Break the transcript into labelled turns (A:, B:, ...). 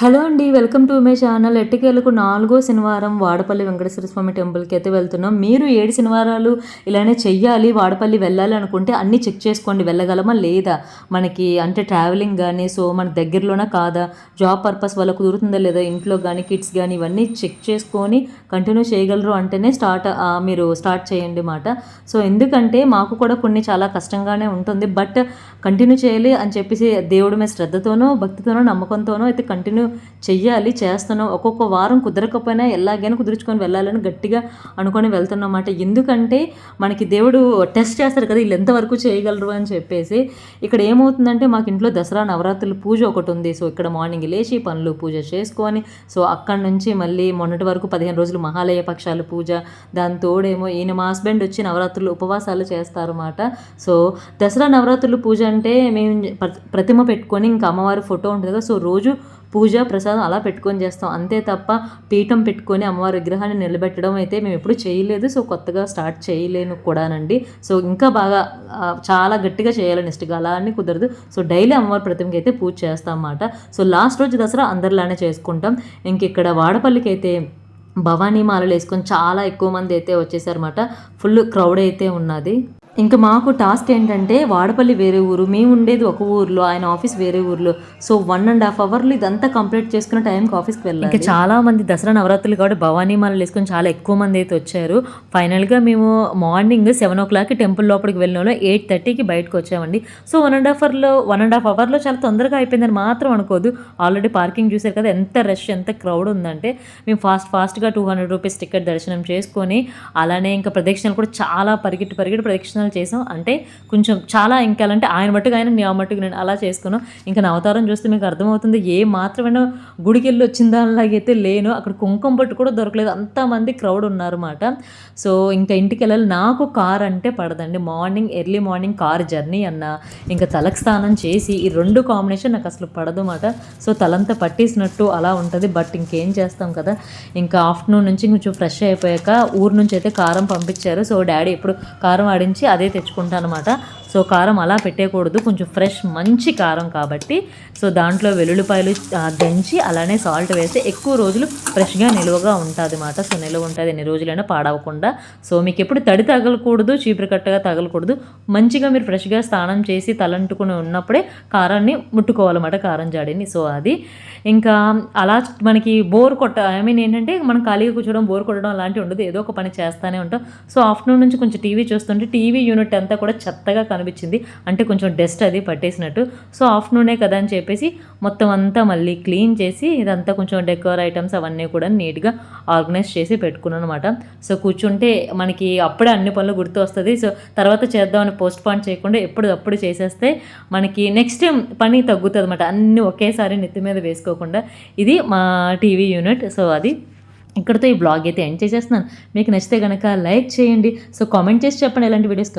A: Hello అండి welcome to my channel. ఎట్టికేలకు నాలుగో శనివారం వాడపల్లి వెంకటేశ్వర స్వామి టెంపుల్కి అయితే వెళ్తున్నాం. మీరు ఏడు శనివారాలు ఇలానే చెయ్యాలి వాడపల్లి వెళ్ళాలి అనుకుంటే అన్నీ చెక్ చేసుకోండి. వెళ్ళగలమా లేదా? మనకి అంటే ట్రావెలింగ్ కానీ సో మన దగ్గరలోనా కాదా? జాబ్ పర్పస్ వల్ల కుదురుతుందా లేదా? ఇంట్లో కానీ కిడ్స్ కానీ ఇవన్నీ చెక్ చేసుకొని కంటిన్యూ చేయగలరు అంటేనే స్టార్ట్ మీరు స్టార్ట్ చేయండి మాట. సో ఎందుకంటే మాకు కూడా కొన్ని చాలా కష్టంగానే ఉంటుంది. బట్ కంటిన్యూ చేయాలి అని చెప్పేసి దేవుడి మీద శ్రద్ధతోనో భక్తితోనో నమ్మకంతోనో అయితే కంటిన్యూ చెయ్యాలి చేస్తున్నాం ఒక్కొక్క వారం కుదరకపోయినా ఎలాగైనా కుదుర్చుకొని వెళ్ళాలని గట్టిగా అనుకొని వెళ్తున్నమాట ఎందుకంటే మనకి దేవుడు టెస్ట్ చేస్తారు కదా వీళ్ళు ఎంతవరకు చేయగలరు అని చెప్పేసి. ఇక్కడ ఏమవుతుందంటే మాకు ఇంట్లో దసరా నవరాత్రుల పూజ ఒకటి ఉంది. సో ఇక్కడ మార్నింగ్ లేచి పనులు పూజ చేసుకొని సో అక్కడి నుంచి మళ్ళీ మొన్నటి వరకు పదిహేను రోజులు మహాలయ పక్షాల పూజ దాని తోడేమో ఈయన మా హస్బెండ్ వచ్చి నవరాత్రులు ఉపవాసాలు చేస్తారన్నమాట. సో దసరా నవరాత్రులు పూజ అంటే మేము ప్రతిమ పెట్టుకొని ఇంకా అమ్మవారి ఫోటో ఉంటుంది కదా సో రోజు పూజ ప్రసాదం అలా పెట్టుకొని చేస్తాం. అంతే తప్ప పీఠం పెట్టుకొని అమ్మవారి విగ్రహాన్ని నిలబెట్టడం అయితే మేము ఎప్పుడు చేయలేదు. సో కొత్తగా స్టార్ట్ చేయలేను కూడానండి. సో ఇంకా బాగా చాలా గట్టిగా చేయాలని ఇష్టంగా అలా అని కుదరదు. సో డైలీ అమ్మవారి ప్రతిమకి అయితే పూజ చేస్తాం అన్నమాట సో లాస్ట్ రోజు దసరా అందరిలానే చేసుకుంటాం. ఇంక ఇక్కడ వాడపల్లికి అయితే భవానీ మాలలు వేసుకొని చాలా ఎక్కువ మంది అయితే వచ్చేసారన్నమాట. ఫుల్ క్రౌడ్ అయితే ఉన్నది. ఇంకా మాకు టాస్క్ ఏంటంటే వాడపల్లి వేరే ఊరు మేము ఉండేది ఒక ఊర్లో ఆయన ఆఫీస్ వేరే ఊర్లో. సో వన్ అండ్ హాఫ్ అవర్లు ఇదంతా కంప్లీట్ చేసుకున్న టైంకి ఆఫీస్కి వెళ్ళాలి. ఇంకా చాలా మంది దసరా నవరాత్రులు కాబట్టి భవానీ మాలలు వేసుకొని చాలా ఎక్కువ మంది అయితే వచ్చారు. ఫైనల్గా మేము మార్నింగ్ సెవెన్ ఓ క్లాక్కి టెంపుల్ లోపలికి వెళ్ళిన వాళ్ళు. ఎయిట్ థర్టీకి బయటకు వచ్చామండి. సో వన్ అండ్ హాఫ్ అవర్లో వన్ అండ్ హాఫ్ అవర్లో చాలా తొందరగా అయిపోయిందని మాత్రం అనుకోదు. ఆల్రెడీ పార్కింగ్ చూసారు కదా ఎంత రష్ ఎంత క్రౌడ్ ఉందంటే మేము ఫాస్ట్ ఫాస్ట్గా టూ హండ్రెడ్ రూపీస్ టికెట్ దర్శనం చేసుకొని అలానే ఇంకా ప్రదక్షిణలు కూడా చాలా పరిగెట్టి పరిగెట్టి ప్రదక్షిణలు చేసాం అంటే కొంచెం చాలా ఇంకాలంటే ఆయన మట్టుకు ఆయన నా మట్టుకు నేను అలా చేసుకున్నాం ఇంకా నా అవతారం చూస్తే మీకు అర్థమవుతుంది ఏ మాత్రమైనా గుడికి వెళ్ళి వచ్చిన దానిలాగైతే లేను. అక్కడ కుంకుమ పట్టు కూడా దొరకలేదు. అంతమంది క్రౌడ్ ఉన్నారన్నమాట. సో ఇంకా ఇంటికి వెళ్ళాలి. నాకు కార్ అంటే పడదండి. Morning early morning car journey అన్న ఇంకా తలకు స్నానం చేసి ఈ రెండు కాంబినేషన్ నాకు అసలు పడదు అన్నమాట సో తలంతా పట్టేసినట్టు అలా ఉంటుంది. బట్ ఇంకేం చేస్తాం కదా? ఇంకా ఆఫ్టర్నూన్ నుంచి కొంచెం ఫ్రెష్ అయిపోయాక ఊరు నుంచి అయితే కారం పంపించారు. సో డాడీ ఇప్పుడు కారం ఆడించి అదే తెచ్చుకుంటాను అనమాట సో కారం అలా పెట్టేయకూడదు. కొంచెం ఫ్రెష్ మంచి కారం కాబట్టి. సో దాంట్లో వెల్లుల్లిపాయలు దంచి అలానే సాల్ట్ వేస్తే ఎక్కువ రోజులు ఫ్రెష్గా నిలువగా ఉంటుంది అనమాట సో నిలువ ఉంటుంది ఎన్ని రోజులైనా పాడవకుండా. సో మీకు ఎప్పుడు తడి తగలకూడదు చీపురు కట్టగా తగలకూడదు. మంచిగా మీరు ఫ్రెష్గా స్నానం చేసి తలంటుకుని ఉన్నప్పుడే కారాన్ని ముట్టుకోవాలన్నమాట కారం జాడిని. సో అది. ఇంకా అలా మనకి బోర్ కొట్ట ఐ మీన్ ఏంటంటే మనం ఖాళీగా కూర్చోవడం బోర్ కొట్టడం అలాంటివి ఉండదు. ఏదో ఒక పని చేస్తూనే ఉంటాం. సో ఆఫ్టర్నూన్ నుంచి కొంచెం టీవీ చూస్తుంటే టీవీ యూనిట్ అంతా కూడా చెత్తగా అనిపించింది. అంటే కొంచెం డస్ట్ అది పట్టేసినట్టు. సో ఆఫ్టర్నూనే కదా అని చెప్పేసి మొత్తం అంతా మళ్ళీ క్లీన్ చేసి ఇదంతా కొంచెం డెకోర్ ఐటమ్స్ అవన్నీ కూడా నీట్గా ఆర్గనైజ్ చేసి పెట్టుకున్నాను అనమాట సో కూర్చుంటే మనకి అప్పుడే అన్ని పనులు గుర్తు వస్తుంది. సో తర్వాత చేద్దామని పోస్ట్ పాన్ చేయకుండా ఎప్పుడు అప్పుడు చేసేస్తే మనకి నెక్స్ట్ టైం పని తగ్గుతుంది అనమాట అన్నీ ఒకేసారి నెత్తి మీద వేసుకోకుండా. ఇది మా టీవీ యూనిట్. సో అది ఇక్కడతో ఈ బ్లాగ్ అయితే ఎండ్ చేసేస్తున్నాను. మీకు నచ్చితే కనుక లైక్ చేయండి. సో కామెంట్ చేసి చెప్పండి ఎలాంటి వీడియోస్